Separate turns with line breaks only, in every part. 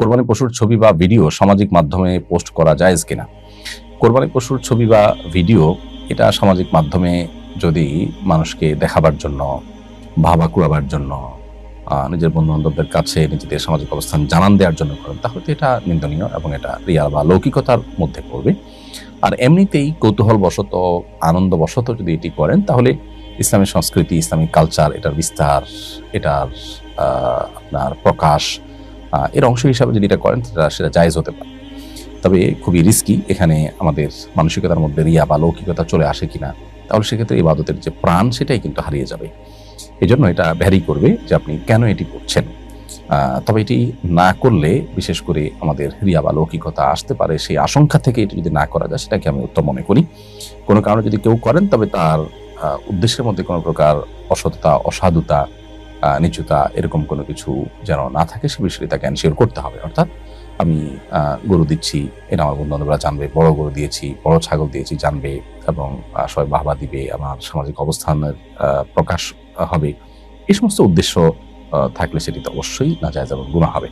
কোরবানি পশুর ছবি বা ভিডিও সামাজিক মাধ্যমে পোস্ট করা যায় কিনা? কোরবানি পশুর ছবি বা ভিডিও এটা সামাজিক মাধ্যমে যদি মানুষকে দেখাবার জন্য ভাবা কুড়াবার জন্য নিজের বন্ধু বান্ধবদের কাছে নিজেদের সামাজিক অবস্থান জানান দেওয়ার জন্য করেন, তাহলে তো এটা নিন্দনীয় এবং এটা রিয়াল বা লৌকিকতার মধ্যে পড়বে। আর এমনিতেই কৌতূহল বশত আনন্দ যদি এটি করেন, তাহলে ইসলামী সংস্কৃতি ইসলামিক কালচার, এটার বিস্তার, এটার আপনার প্রকাশ এর অংশ হিসাবে যদি এটা করেন সেটা সেটা জায়েজ হতে পারে। তবে খুবই রিস্কি এখানে আমাদের মানসিকতার মধ্যে রিয়া বা লৌকিকতা চলে আসে কিনা, তাহলে সেক্ষেত্রে ইবাদতের যে প্রাণ, সেটাই কিন্তু হারিয়ে যাবে। এই জন্য এটা ভ্যারি করবে যে আপনি কেন এটি করছেন। তবে এটি না করলে, বিশেষ করে আমাদের রিয়া বা লৌকিকতা আসতে পারে, সেই আশঙ্কা থেকে এটি যদি না করা যায়, সেটাকে আমি উত্তম মনে করি। কোনো কারণে যদি কেউ করেন, তবে তার উদ্দেশ্যের মধ্যে কোনো প্রকার অসততা, অসাধুতা নিচুতা, এরকম কোনো কিছু যেন না থাকে, সে বিষয়ে তাকে এনশিওর করতে হবে। অর্থাৎ আমি গরু দিচ্ছি এটা আমার বন্ধু বান্ধবরা জানবে, বড় গরু দিয়েছি, বড় ছাগল দিয়েছি, জানবে এবং সবাই বাহবা দিবে, আমার সামাজিক অবস্থানের প্রকাশ হবে। এই সমস্ত উদ্দেশ্য থাকলে সেটি তো অবশ্যই না যায় এবং গুণা হবে।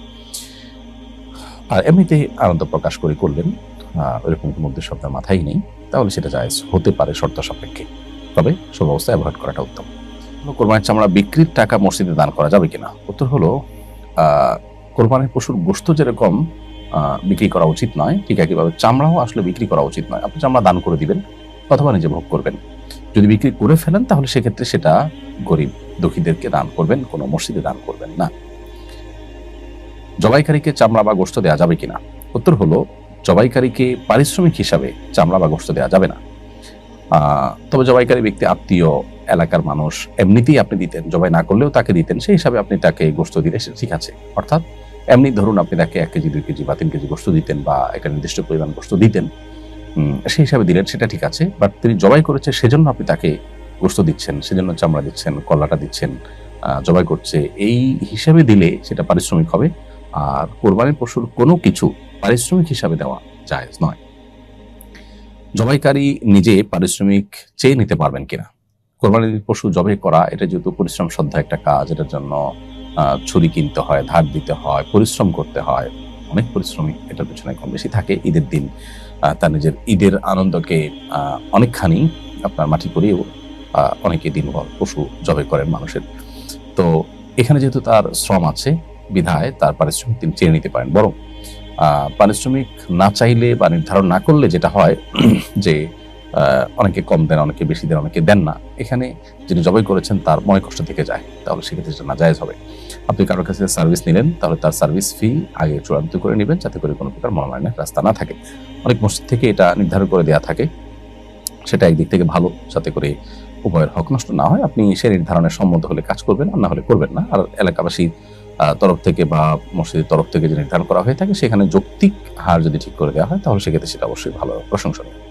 আর এমনিতে আনন্দ প্রকাশ করে করলেন এরকম কোনো উদ্দেশ্য আপনার মাথায় নেই, তাহলে সেটা জায়েজ হতে পারে শর্ত সাপেক্ষে। তবে সব অবস্থায় অ্যাভয়েড করাটা উত্তম। কোরবানির চামড়া বিক্রির টাকা মসজিদে দান করা যাবে কিনা? উত্তর হলো কোরবানির পশুর গোস্ত যেরকম বিক্রি করা উচিত নয়, ঠিক একইভাবে চামড়াও আসলে বিক্রি করা উচিত নয়। আপনি চামড়া দান করে দিবেন অথবা নিজে ভোগ করবেন। যদি বিক্রি করে ফেলেন, তাহলে সেক্ষেত্রে সেটা গরিব দুঃখীদেরকে দান করবেন, কোনো মসজিদে দান করবেন না। জবাইকারীকে চামড়া বা গোস্ত দেওয়া যাবে কিনা? উত্তর হলো, জবাইকারীকে পারিশ্রমিক হিসাবে চামড়া বা গোস্ত দেওয়া যাবে না। তবে জবাইকারী ব্যক্তি আত্মীয় এলাকার মানুষ এমনিতেই আপনি দিতেন, জবাই না করলেও তাকে দিতেন, সেই হিসাবে আপনি তাকে গোস্ত দিলে ঠিক আছে অর্থাৎ এমনি ধরুন আপনি তাকে এক কেজি, দুই কেজি বা তিন কেজি গোস্ত দিতেন বা একটা নির্দিষ্ট পরিমাণ গোস্ত দিতেন সেই হিসাবে দিলেন, সেটা ঠিক আছে বাট তিনি জবাই করেছে সেজন্য আপনি তাকে গোস্ত দিচ্ছেন, সেজন্য চামড়া দিচ্ছেন কল্লাটা দিচ্ছেন জবাই করছে। এই হিসাবে দিলে সেটা পারিশ্রমিক হবে, আর কোরবানির পশুর কোনো কিছু পারিশ্রমিক হিসাবে দেওয়া জায়েজ নয়। জবাইকারী নিজে পারিশ্রমিক চেয়ে নিতে পারবেন কিনা? কোরবানির পশু জবাই করা এটা যেহেতু পরিশ্রম শ্রদ্ধা একটা কাজ এটার জন্য ছুরি কিনতে হয় ধার দিতে হয় পরিশ্রম করতে হয় অনেক পরিশ্রমিক এটার পেছনে কম বেশি থাকে। ঈদের দিন তার নিজের ঈদের আনন্দকে অনেকখানি আপনার মাটি করিয়েও আহ, অনেকে দিনভর পশু জবে করেন মানুষের। তো এখানে যেহেতু তার শ্রম আছে বিধায় তার পারিশ্রমিক তিনি চেয়ে নিতে পারেন। বরং পারিশ্রমিক না চাইলে বা নির্ধারণ না করলে যেটা হয় যে অনেকে কম দেন, অনেকে বেশি দেন, অনেকে দেন না। এখানে যিনি জবাই করেছেন, তার মনে কষ্ট থেকে যায়। তাহলে সেক্ষেত্রে সেটা নাজায়জ হবে। আপনি কারোর কাছে সার্ভিস নিলেন, তাহলে তার সার্ভিস ফি আগে চূড়ান্ত করে নেবেন, যাতে করে কোনো প্রকার মনোনয়নের রাস্তা না থাকে। অনেক মসজিদ থেকে এটা নির্ধারণ করে দেওয়া থাকে। সেটা একদিক থেকে ভালো, যাতে করে উভয়ের হক নষ্ট না হয়। আপনি সে নির্ধারণের সম্মত হলে কাজ করবেন, আর না হলে করবেন না। আর এলাকাবাসীর তরফ থেকে বা মসজিদের তরফ থেকে যে নির্ধারণ করা হয়ে থাকে, সেখানে যৌক্তিক হার যদি ঠিক করে দেওয়া হয়, তাহলে সেক্ষেত্রে সেটা অবশ্যই ভালো প্রশংসনীয়।